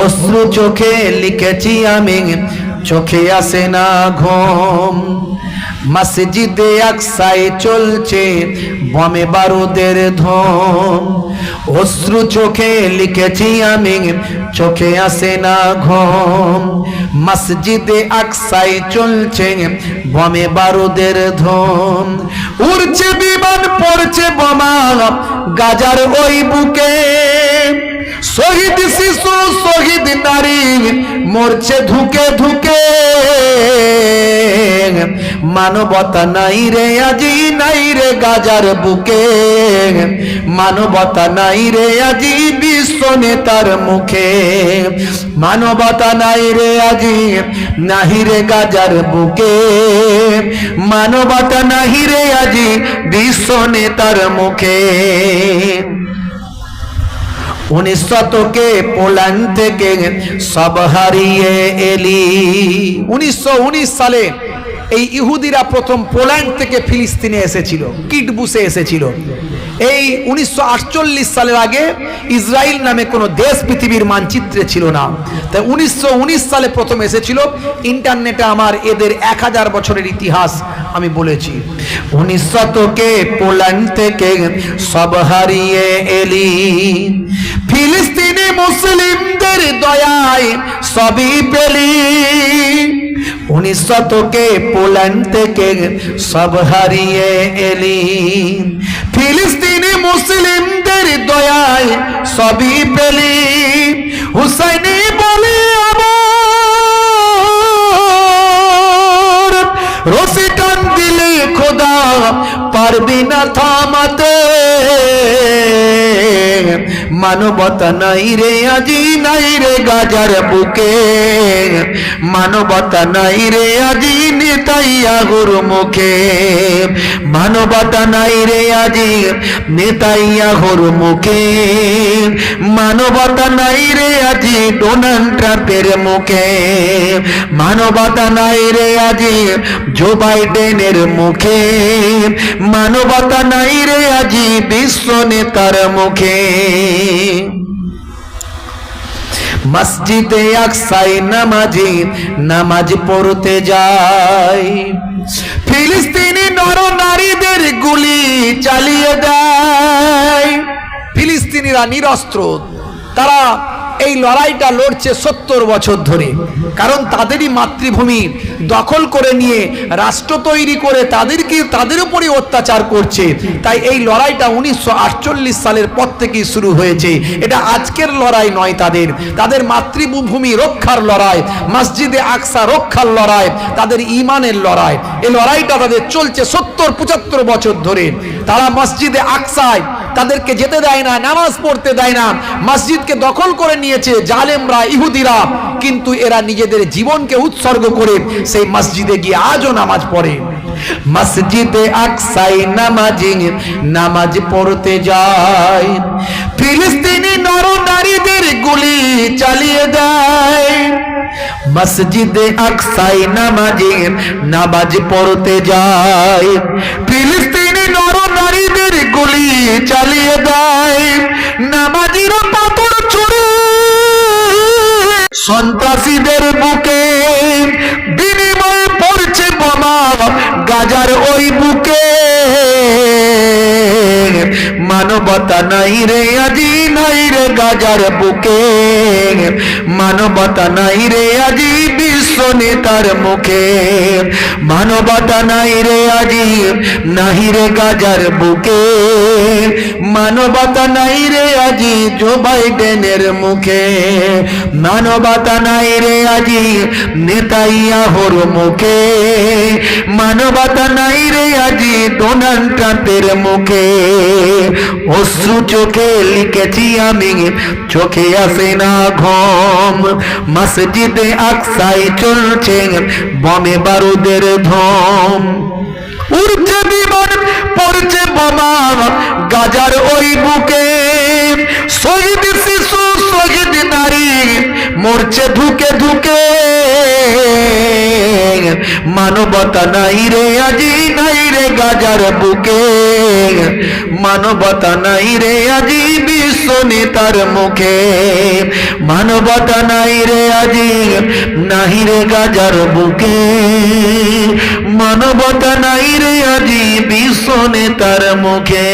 অশ্রু চোখে লিখেছি আমি, চোখে আসে না ঘুম। মসজিদে আকসায় চলছে বমে বারুদের ধুম। অশ্রু চোখে লিখেছি আমি, চোখে আসে না ঘুম। মসজিদে আকসায় চলছে বমে বারুদের ধুম। উড়ছে বিমান, পড়ছে বোমা, গাজার ওই বুকে। শহীদ শিশু, শহীদ নারী, মরছে ধুকে ধুকে। মানবতা নাই রে, আজি নাই রে গাজার বুকে। মানবতা নাই রে, আজি বিশ্ব নেতার মুখে। মানবতা নাই রে, আজি নাহি রে গাজার বুকে। মানবতা নাহি রে, আজি বিশ্ব নেতার মুখে। উনিশ শতকে পোল্যান্ড থেকে সব হারিয়ে এলি। উনিশশো সালে এই ইহুদিরা প্রথম পোল্যান্ড থেকে ফিলিস্তিনে এসেছিল, কিটবুসে এসেছিল। এই উনিশশো আটচল্লিশ সালের আগে ইসরায়েল নামে কোনো দেশ পৃথিবীর মানচিত্রে ছিল না। তাই উনিশশো উনিশ সালে প্রথম এসেছিল, ইন্টারনেটে আমার এদের এক হাজার বছরের ইতিহাস আমি বলেছি। উনিশ শতকে পোল্যান্ড থেকে সব হারিয়ে এলি, ফিলিস্তিনি মুসলিমদের দয়ায় সবই পেলি। উনিশ শতকে পোল্যান্ড থেকে সব হারিয়ে এলি। ফিলিস্তিনি মুসলিমদের দয়ায় সবই পেলি। হুসাইনি বলে আমার রসি টান দিলে খোদা পারবি না থামাতে। মানবতা নাই রে, আজি নাই রে গাজার বুকে। মানবতা নাই রে, আজি নেতাইয়া গুরু মুখে। মানবতা নাই রে, আজি নেতাইয়া গুরু মুখে। মানবতা নাই রে, আজি ডোনাল্ড ট্রাম্পের মুখে। মানবতা নাই রে, আজি জো বাইডেনের মুখে। মানবতা নাই রে, আজি বিশ্ব নেতার মুখে। মসজিদে আকসাই নামাজি নামাজ পড়তে যায় ফিলিস্তিনি নর নারীদের গুলি চালিয়ে দেয়। ফিলিস্তিনিরা নিরস্ত্র, তারা এই লড়াইটা লড়ছে সত্তর বছর ধরে। কারণ তাদেরই মাতৃভূমি দখল করে নিয়ে, রাষ্ট্র তৈরি করে তাদেরকে, তাদের উপরই অত্যাচার করছে। তাই এই লড়াইটা উনিশশো আটচল্লিশ সালের পর থেকেই শুরু হয়েছে। এটা আজকের লড়াই নয় তাদের। তাদের মাতৃভূমি রক্ষার লড়াই, মসজিদে আকসা রক্ষার লড়াই, তাদের ইমানের লড়াই। এই লড়াইটা তাদের চলছে সত্তর, পঁচাত্তর বছর ধরে। তারা মসজিদে আকসায়, তাদেরকে যেতে দেয় না, নামাজ পড়তে দেয় না। মসজিদকে দখল করে নিয়েছে জালেমরা, ইহুদিরা। কিন্তু এরা নিজেদের জীবনকে উৎসর্গ করে সেই মসজিদে গিয়ে আজও নামাজ পড়ে। মসজিদে আকসাই নামাজি নামাজ পড়তে যায়। ফিলিস্তিনি নর নারীদের গুলি চালিয়ে দেয়। মসজিদে আকসাই নামাজি নামাজ পড়তে যায়। ফিলিস্তিনি নর নারীদের গুলি চালিয়ে দেয়। নামাজির ছুড়ে সন্ত্রাসীদের বুকে বিনিময় পড়ছে বোমা গাজার ওই বুকে। মানবতা নাই রে, আজি নাই রে গাজার বুকে। মানবতা নাই রে আজি বিশ্ব নেতার মুখে মানবতা নাই রে আজি নাহি রে গাজার বুকে মানবতা নাই রে আজি জো বাইডেনের মুখে মানবতা নাই রে আজি নেতাইয়া হর মুখে। মানবতা নাই রে আজি ডোনাল্ড ট্রাম্পের মুখে। অশ্রু চোখে লিখেছি আমি, চোখে আসে না। ঘম। মসজিদে আকসাই চলছে বমে বারুদের ধম। উড়ছে বিমান, পড়ছে বোমা, গাজার ওই বুকে। শহীদ শিশু, শহীদ নারী, মরছে ধুকে ধুকে। মানবতা নাই রে, আজি নাই রে গাজার বুকে। মানবতা নাই রে, আজি বিশ্ব নেতার মুখে। মানবতা নাই রে, আজি নাহি রে গাজার বুকে। মানবতা নাই রে, আজি বিশ্ব নেতার মুখে।